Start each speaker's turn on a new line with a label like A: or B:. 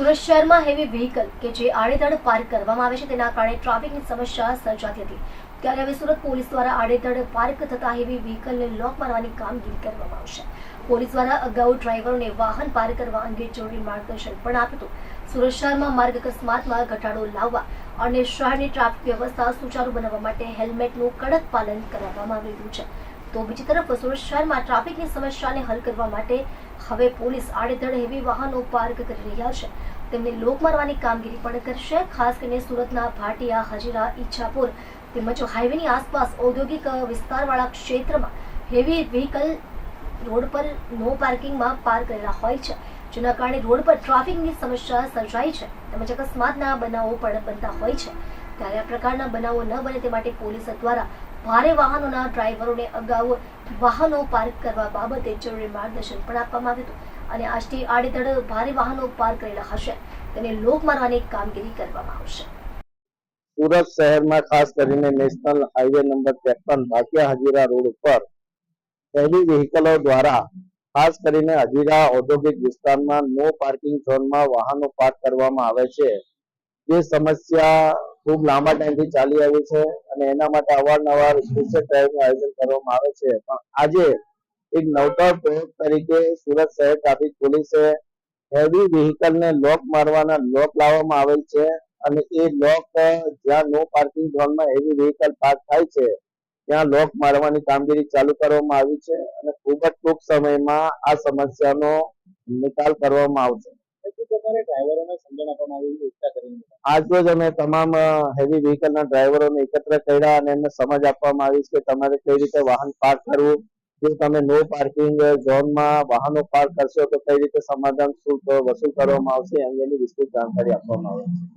A: સુરત શહેરમાં heavy vehicle કે જે આડેધડ પાર્ક કરવામાં આવે છે, તેના કારણે ટ્રાફિકની સમસ્યા સર્જાતી હતી. ત્યારે હવે સુરત પોલીસ દ્વારા આડેધડ પાર્ક થતા હેવી વ્હીકલને લોક મારવાની કામગીરી કરવામાં આવશે પોલીસ દ્વારા અગાઉ ડ્રાઈવરોને વાહન પાર્ક કરવા અંગે જરૂરી માર્ગદર્શન પણ આપ્યું હતું. સુરત શહેરમાં માર્ગ અકસ્માતમાં ઘટાડો લાવવા અને શહેરની ટ્રાફિક વ્યવસ્થા સુચારુ બનાવવા માટે હેલ્મેટનું કડક પાલન કરાવવામાં આવી રહ્યું છે. તો બીજી તરફ સુરત શહેરમાં ટ્રાફિકની સમસ્યાને હલ કરવા માટે હવે પોલીસ આડેધડ હેવી વાહનો પાર્ક કરી રહ્યા છે. તેમને લોક મારવાની કામગીરી પણ કરશે, ખાસ કરીને સુરતના ભાટિયા, હજીરા, ઈચ્છાપુર તેમજ હાઈવેની આસપાસ ઔદ્યોગિક વિસ્તારવાળા ક્ષેત્રમાં હેવી વ્હીકલ રોડ પર નો પાર્કિંગમાં પાર્ક કરેલા હોય છે, જેના કારણે રોડ પર ટ્રાફિકની સમસ્યા સર્જાય છે તેમજ અકસ્માતના બનાવો પણ બનતા હોય છે. ત્યારે આ પ્રકારના બનાવો ન બને તે માટે પોલીસ દ્વારા ભારે વાહનોના ડ્રાઈવરોને અગાઉ વાહનો પાર્ક કરવા બાબતે જરૂરી માર્ગદર્શન પણ આપવામાં આવ્યું અને આજથી આડેધડ ભારે વાહનો પાર્ક કરેલા હશે તેને લોક મારવાની કામગીરી કરવામાં આવશે.
B: સુરત શહેરમાં ખાસ કરીને નેશનલ હાઈવે નંબર ત્રેપન ભાટિયા હજીરા રોડ ઉપર હેવી વ્હીકલો દ્વારા ખાસ કરીને હજીરા ઔદ્યોગિક વિસ્તારમાં નો પાર્કિંગ ઝોનમાં વાહનો પાર્ક કરવામાં આવે છે. જે સમસ્યા ખૂબ લાંબા ટાઈમથી ચાલી આવી છે અને એના માટે અવારનવાર સ્પેશિયલ ડ્રાઈવનું આયોજન કરવામાં આવે છે. પણ આજે એક નવતર પ્રયોગ તરીકે સુરત શહેર ટ્રાફિક પોલીસે હેવી વ્હીકલને લોક મારવાના લોક લાવવામાં આવેલ છે અને એ લોક જ્યાં નો પાર્કિંગ ઝોનમાં હેવી વ્હીકલ પાર્ક થાય છે, ત્યાં લોક મારવાની કામગીરી ચાલુ કરવામાં આવી છે અને ખૂબ જ ટૂંક સમયમાં આ સમસ્યાનો નિકાલ કરવામાં આવશે. આજરોજ અમે તમામ હેવી વ્હીકલના ડ્રાઈવરોને એકત્ર કર્યા અને એમને સમજ આપવામાં આવી કે તમારે કઈ રીતે વાહન પાર્ક કરવું. જો તમે નો પાર્કિંગ ઝોનમાં વાહનો પાર્ક કરશો તો કઈ રીતે સમાધાન વસૂલ કરવામાં આવશે અંગેની વિસ્તૃત જાણકારી આપવામાં આવે છે.